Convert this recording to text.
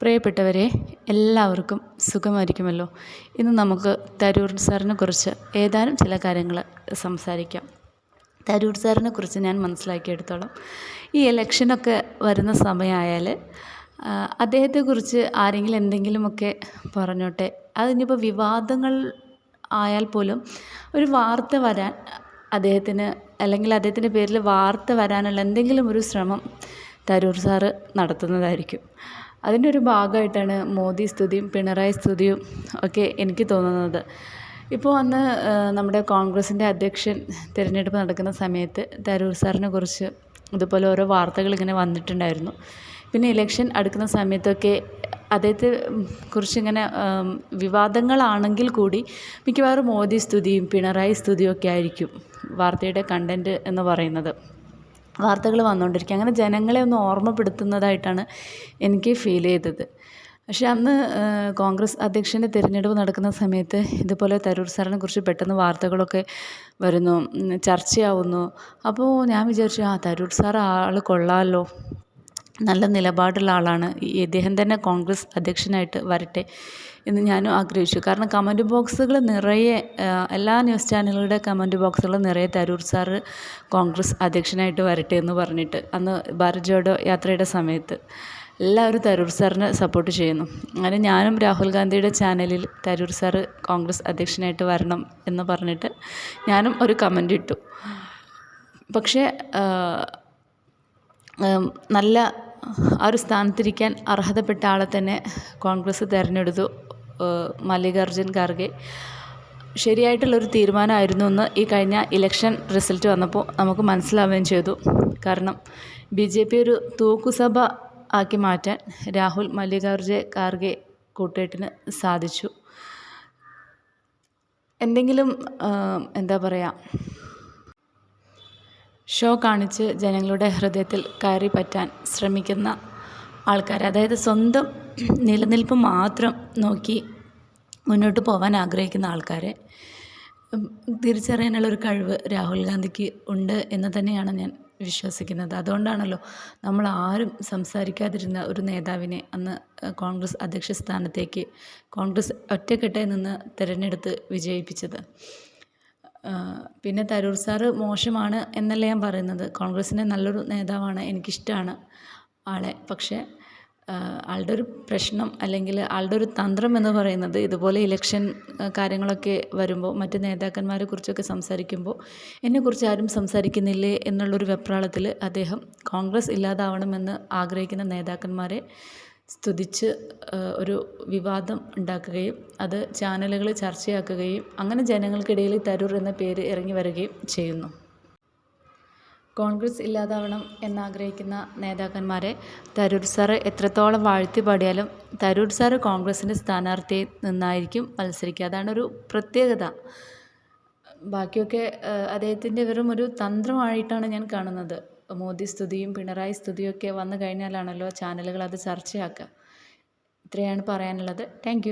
പ്രിയപ്പെട്ടവരെ എല്ലാവർക്കും സുഖമായിരിക്കുമല്ലോ? ഇന്ന് നമുക്ക് തരൂർ സാറിനെ കുറിച്ച് ഏതാനും ചില കാര്യങ്ങൾ സംസാരിക്കാം. തരൂർ സാറിനെ കുറിച്ച് ഞാൻ മനസ്സിലാക്കിയെടുത്തോളം. ഈ ഇലക്ഷനൊക്കെ വരുന്ന സമയമായാൽ അദ്ദേഹത്തെക്കുറിച്ച് ആരെങ്കിലും എന്തെങ്കിലുമൊക്കെ പറഞ്ഞോട്ടെ. അതിനിപ്പോൾ വിവാദങ്ങൾ ആയാൽ പോലും ഒരു വാർത്ത വരാൻ അദ്ദേഹത്തിന് അല്ലെങ്കിൽ അദ്ദേഹത്തിന്റെ പേരിൽ വാർത്ത വരാനുള്ള എന്തെങ്കിലും ഒരു ശ്രമം തരൂർ സാറ് നടത്തുന്നതായിരിക്കും. അതിന്റെ ഒരു ഭാഗമായിട്ടാണ് മോദി സ്തുതിയും പിണറായി സ്തുതിയും ഒക്കെ എനിക്ക് തോന്നുന്നത്. ഇപ്പോൾ അന്ന് നമ്മുടെ കോൺഗ്രസിന്റെ അധ്യക്ഷൻ തിരഞ്ഞെടുപ്പ് നടക്കുന്ന സമയത്ത് തരൂർ സാറിനെ കുറിച്ച് ഇതുപോലെ ഓരോ വാർത്തകൾ ഇങ്ങനെ വന്നിട്ടുണ്ടായിരുന്നു. പിന്നെ ഇലക്ഷൻ അടുക്കുന്ന സമയത്തൊക്കെ അദ്ദേഹത്തെ കുറിച്ചിങ്ങനെ വിവാദങ്ങളാണെങ്കിൽ കൂടി മിക്കവാറും മോദി സ്തുതിയും പിണറായി സ്തുതിയും ഒക്കെ ആയിരിക്കും വാർത്തയുടെ കണ്ടന്റ് എന്ന് പറയുന്നത്. വാർത്തകൾ വന്നുകൊണ്ടിരിക്കുക. അങ്ങനെ ജനങ്ങളെ ഒന്ന് ഓർമ്മപ്പെടുത്തുന്നതായിട്ടാണ് എനിക്ക് ഫീൽ ചെയ്തത്. പക്ഷേ അന്ന് കോൺഗ്രസ് അധ്യക്ഷന്റെ തിരഞ്ഞെടുപ്പ് നടക്കുന്ന സമയത്ത് ഇതുപോലെ തരൂർ സാറിനെ കുറിച്ച് പെട്ടെന്ന് വാർത്തകളൊക്കെ വരുന്നു ചർച്ചയാവുന്നു. അപ്പോൾ ഞാൻ വിചാരിച്ചു ആ തരൂർ സാർ ആൾ കൊള്ളാമല്ലോ നല്ല നിലപാടുള്ള ആളാണ്. ഇദ്ദേഹം തന്നെ കോൺഗ്രസ് അധ്യക്ഷനായിട്ട് വരട്ടെ എന്ന് ഞാനും ആഗ്രഹിച്ചു. കാരണം കമന്റ് ബോക്സുകൾ നിറയെ എല്ലാ ന്യൂസ് ചാനലുകളുടെ കമന്റ് ബോക്സുകൾ നിറയെ തരൂർ സാറ് കോൺഗ്രസ് അധ്യക്ഷനായിട്ട് വരട്ടെ എന്ന് പറഞ്ഞിട്ട് അന്ന് ഭാരത് ജോഡോ യാത്രയുടെ സമയത്ത് എല്ലാവരും തരൂർ സാറിനെ സപ്പോർട്ട് ചെയ്യുന്നു. അങ്ങനെ ഞാനും രാഹുൽ ഗാന്ധിയുടെ ചാനലിൽ തരൂർ സാറ് കോൺഗ്രസ് അധ്യക്ഷനായിട്ട് വരണം എന്ന് പറഞ്ഞിട്ട് ഞാനും ഒരു കമന്റ് ഇട്ടു. പക്ഷേ നല്ല ആ ഒരു സ്ഥാനത്തിരിക്കാൻ അർഹതപ്പെട്ട ആളെ തന്നെ കോൺഗ്രസ് തിരഞ്ഞെടുത്തു മല്ലികാർജുൻ ഖാർഗെ. ശരിയായിട്ടുള്ളൊരു തീരുമാനമായിരുന്നു എന്ന് ഈ കഴിഞ്ഞ ഇലക്ഷൻ റിസൾട്ട് വന്നപ്പോൾ നമുക്ക് മനസ്സിലാവുകയും ചെയ്തു. കാരണം ബി ജെ പി ഒരു തൂക്കുസഭ ആക്കി മാറ്റാൻ രാഹുൽ മല്ലികാർജ ഖാർഗെ കൂട്ടേട്ടിന് സാധിച്ചു. എന്തെങ്കിലും എന്താ പറയുക ഷോ കാണിച്ച് ജനങ്ങളുടെ ഹൃദയത്തിൽ കയറി പറ്റാൻ ശ്രമിക്കുന്ന ആൾക്കാർ അതായത് സ്വന്തം നിലനിൽപ്പ് മാത്രം നോക്കി മുന്നോട്ട് പോകാൻ ആഗ്രഹിക്കുന്ന ആൾക്കാരെ തിരിച്ചറിയാനുള്ള ഒരു കഴിവ് രാഹുൽ ഗാന്ധിക്ക് ഉണ്ട് എന്ന് തന്നെയാണ് ഞാൻ വിശ്വസിക്കുന്നത്. അതുകൊണ്ടാണല്ലോ നമ്മൾ ആരും സംസാരിക്കാതിരുന്ന ഒരു നേതാവിനെ അന്ന് കോൺഗ്രസ് അധ്യക്ഷ സ്ഥാനത്തേക്ക് കോൺഗ്രസ് ഒറ്റക്കെട്ടായി നിന്ന് തിരഞ്ഞെടുത്ത് വിജയിപ്പിച്ചത്. പിന്നെ തരൂർ സാറ് മോശമാണ് എന്നല്ല ഞാൻ പറയുന്നത്. കോൺഗ്രസിന്റെ നല്ലൊരു നേതാവാണ് എനിക്കിഷ്ടമാണ് ആളെ. പക്ഷേ ആളുടെ ഒരു പ്രശ്നം അല്ലെങ്കിൽ ആളുടെ ഒരു തന്ത്രം എന്ന് പറയുന്നത് ഇതുപോലെ ഇലക്ഷൻ കാര്യങ്ങളൊക്കെ വരുമ്പോൾ മറ്റ് നേതാക്കന്മാരെ കുറിച്ചൊക്കെ സംസാരിക്കുമ്പോൾ എന്നെക്കുറിച്ച് ആരും സംസാരിക്കുന്നില്ലേ എന്നുള്ളൊരു വെപ്രാളത്തിൽ അദ്ദേഹം കോൺഗ്രസ് ഇല്ലാതാവണമെന്ന് ആഗ്രഹിക്കുന്ന നേതാക്കന്മാരെ സ്തുതിച്ച് ഒരു വിവാദം ഉണ്ടാക്കുകയും അത് ചാനലുകൾ ചർച്ചയാക്കുകയും അങ്ങനെ ജനങ്ങൾക്കിടയിൽ തരൂർ എന്ന പേര് ഇറങ്ങി വരികയും ചെയ്യുന്നു. കോൺഗ്രസ് ഇല്ലാതാവണം എന്നാഗ്രഹിക്കുന്ന നേതാക്കന്മാരെ തരൂർ സാറ് എത്രത്തോളം വാഴ്ത്തി പാടിയാലും തരൂർ സാറ് കോൺഗ്രസിന്റെ സ്ഥാനാർത്ഥി നിന്നായിരിക്കും മത്സരിക്കുക. അതാണ് ഒരു പ്രത്യേകത. ബാക്കിയൊക്കെ അദ്ദേഹത്തിന്റെ വെറും ഒരു തന്ത്രമായിട്ടാണ് ഞാൻ കാണുന്നത്. മോദി സ്തുതിയും പിണറായി സ്തുതിയൊക്കെ വന്നു കഴിഞ്ഞാലാണല്ലോ ചാനലുകൾ അത് ചർച്ചയാക്കുക. ഇത്രയാണ് പറയാനുള്ളത്. താങ്ക്